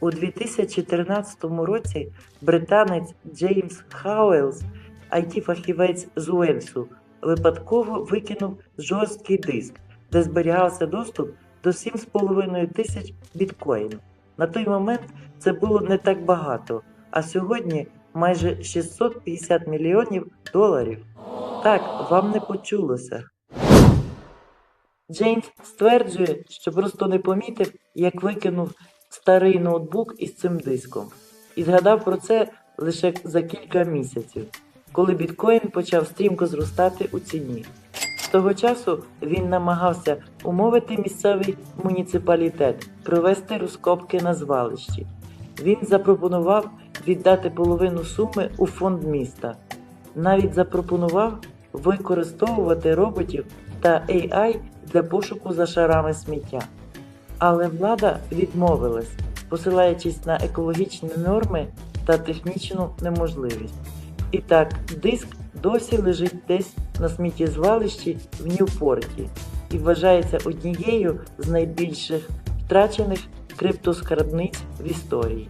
У 2014 році британець Джеймс Хауелс, IT-фахівець з Уельсу, випадково викинув жорсткий диск, де зберігався доступ до 7,5 тисяч біткоїнів. На той момент це було не так багато, а сьогодні майже 650 мільйонів доларів. Так, вам не почулося. Джеймс стверджує, що просто не помітив, як викинув старий ноутбук із цим диском, і згадав про це лише за кілька місяців, коли біткоін почав стрімко зростати у ціні. З того часу він намагався умовити місцевий муніципалітет провести розкопки на звалищі. Він запропонував віддати половину суми у фонд міста. Навіть запропонував використовувати роботів та AI для пошуку за шарами сміття. Але влада відмовилась, посилаючись на екологічні норми та технічну неможливість. І так, диск досі лежить десь на сміттєзвалищі в Ньюпорті і вважається однією з найбільших втрачених криптоскарбниць в історії.